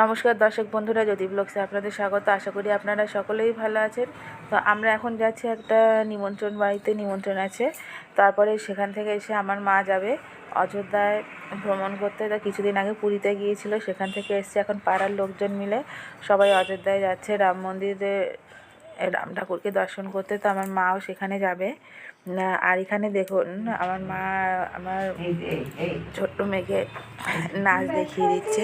নমস্কার দর্শক বন্ধুরা, জ্যোতি ব্লগসে আপনাদের স্বাগত। আশা করি আপনারা সকলেই ভালো আছেন। তো আমরা এখন যাচ্ছি একটা নিমন্ত্রণ বাড়িতে, নিমন্ত্রণ আছে। তারপরে সেখান থেকে এসে আমার মা যাবে অযোধ্যায় ভ্রমণ করতে। তা কিছুদিন আগে পুরীতে গিয়েছিল, সেখান থেকে এসছে। এখন পাড়ার লোকজন মিলে সবাই অযোধ্যায় যাচ্ছে। রাম মন্দিরে রাম ঠাকুরকে দর্শন করতে তো আমার মাও সেখানে যাবে। আর এখানে দেখুন আমার মা আমার ছোট্ট মেয়েকে নাচ দেখিয়ে দিচ্ছে।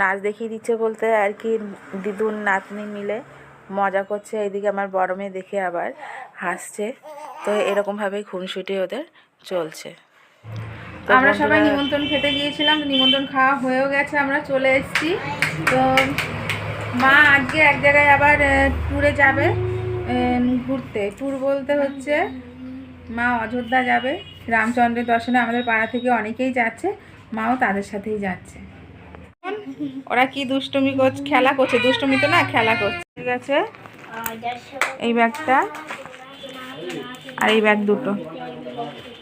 নাচ দেখিয়ে দিচ্ছে বলতে আর কি দিদুন নাতনি মিলে মজা করছে। এদিকে আমার বড় মেয়ে দেখে আবার হাসছে। তো এরকমভাবেই খুনসুটি ওদের চলছে। তো আমরা সবাই নিমন্ত্রণ খেতে গিয়েছিলাম নিমন্ত্রণ খাওয়া হয়েও গেছে আমরা চলে এসেছি। তো মা আজকে এক জায়গায় আবার ট্যুরে যাবে ঘুরতে। ট্যুর বলতে হচ্ছে মা অযোধ্যা যাবে রামচন্দ্রের দর্শনে আমাদের পাড়া থেকে অনেকেই যাচ্ছে মাও তাদের সাথেই যাচ্ছে। ওরা কি দুষ্টুমি করছে? খেলা করছে। দুষ্টুমি তো না খেলা করছে। ঠিক আছে? এই ব্যাগটা আর এই ব্যাগ দুটো।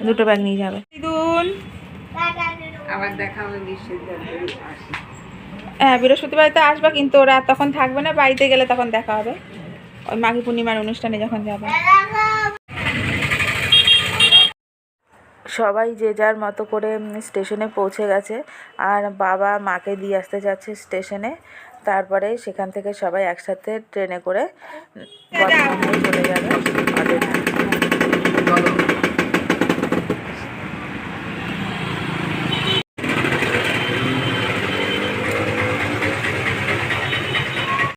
দুটো ব্যাগ নিয়ে যাবে। আবার দেখা হবে বিশ্বের হ্যাঁ বৃহস্পতিবারিতে আসবা কিন্তু ওরা তখন থাকবে না বাড়িতে গেলে তখন দেখা হবে। ওই মাঘী পূর্ণিমার অনুষ্ঠানে যখন যাবে। সবাই যে যার মতো করে স্টেশনে পৌঁছে গেছে আর বাবা মাকে দিয়ে আসতে যাচ্ছে স্টেশনে। তারপরে সেখান থেকে সবাই একসাথে ট্রেনে করে চলে বর্ধমান